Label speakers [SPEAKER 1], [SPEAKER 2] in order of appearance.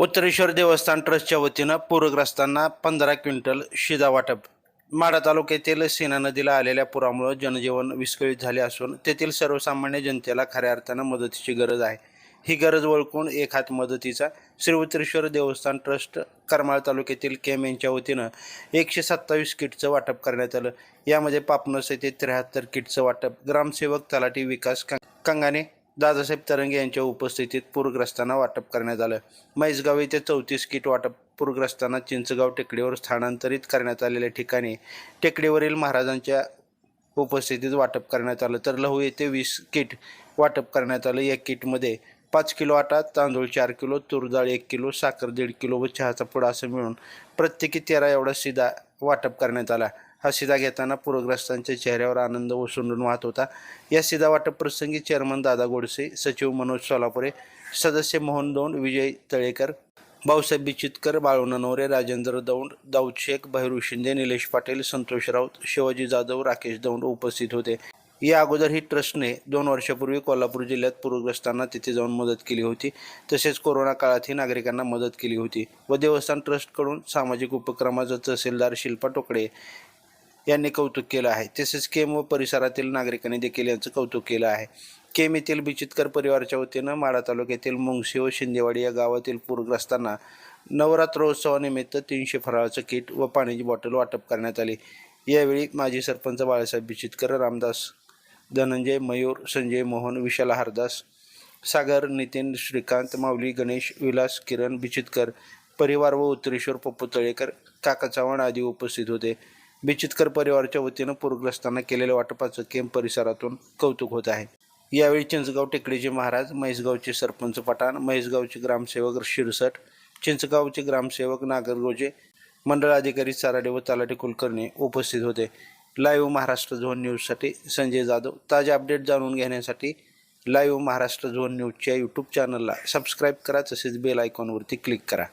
[SPEAKER 1] उत्तरेश्वर देवस्थान ट्रस्टच्या वतीनं पूरग्रस्तांना पंधरा क्विंटल शिदा वाटप. माढा तालुक्यातील सेना नदीला आलेल्या पुरामुळे जनजीवन विस्कळीत झाले असून तेथील सर्वसामान्य जनतेला खऱ्या अर्थानं मदतीची गरज आहे. ही गरज ओळखून एक हात मदतीचा श्री उत्तरेश्वर देवस्थान ट्रस्ट करमाळ तालुक्यातील केम यांच्या वतीनं एकशे सत्तावीस किटचं वाटप करण्यात आलं. यामध्ये पापनस येथे त्र्याहत्तर किटचं वाटप ग्रामसेवक तलाठी विकास कंगाने दादासाहेब तरंगे यांच्या उपस्थितीत पूरग्रस्तांना वाटप करण्यात आलं. म्हैसगाव येथे चौतीस किट वाटप पूरग्रस्तांना चिंचगाव टेकडीवर स्थानांतरित करण्यात आलेल्या ठिकाणी टेकडीवरील महाराजांच्या उपस्थितीत वाटप करण्यात आलं. तर लहू येथे वीस किट वाटप करण्यात आलं. या किटमध्ये पाच किलो आटा तांदूळ चार किलो तूर डाळ एक किलो साखर दीड किलो व चहाचा पुडा असं मिळून प्रत्येकी तेरा एवढा सीधा वाटप करण्यात आला. हा शिदा घेताना पूरग्रस्तांच्या चेहऱ्यावर आनंद ओसंडून वाहत होता. या शिदा वाटप प्रसंगी चेअरमन दादा गोडसे सचिव मनोज सोलापुरे सदस्य मोहन दौंड विजय तळेकर भाऊसाहेब बिचितकर बाळू ननवरे राजेंद्र दौंड दाऊद शेख बहिरू शिंदे निलेश पाटील संतोष राऊत शिवाजी जाधव राकेश दौंड उपस्थित होते. या अगोदर ही ट्रस्टने दोन वर्षापूर्वी कोल्हापूर जिल्ह्यात पूरग्रस्तांना तिथे जाऊन मदत केली होती. तसेच कोरोना काळातही नागरिकांना मदत केली होती. व देवस्थान ट्रस्टकडून सामाजिक उपक्रमाचं तहसीलदार शिल्पा टोकडे यांनी कौतुक केलं आहे. तसेच केम व परिसरातील नागरिकांनी देखील यांचं कौतुक केलं आहे. केम येथील बिचितकर परिवाराच्या वतीनं माढा तालुक्यातील मुंगशी व शिंदेवाडी या गावातील पूरग्रस्तांना नवरात्रोत्सवानिमित्त तीनशे फराळाचं किट व पाण्याची बॉटल वाटप करण्यात आली. यावेळी माजी सरपंच बाळासाहेब बिचितकर रामदास धनंजय मयूर संजय मोहन विशाल हरदास सागर नितीन श्रीकांत माऊली गणेश विलास किरण बिचितकर परिवार व उत्तरेश्वर पप्पू तळेकर काका चव्हाण आदी उपस्थित होते. बिचितकर परिवाराच्या वतीनं पूरग्रस्तांना केलेल्या वाटपाचं केम परिसरातून कौतुक होत आहे. यावेळी चिंचगाव टेकडीचे महाराज म्हैसगावचे सरपंच पठाण म्हैसगावचे ग्रामसेवक शिरसट चिंचगावचे ग्रामसेवक नागरगोजे मंडळ अधिकारी साराडे व तालाटे कुलकर्णी उपस्थित होते. लाईव्ह महाराष्ट्र झोन न्यूजसाठी संजय जाधव. ताजे अपडेट जाणून घेण्यासाठी लाईव्ह महाराष्ट्र झोन न्यूजच्या यूट्यूब चॅनलला सबस्क्राईब करा तसेच बेल आयकॉनवरती क्लिक करा.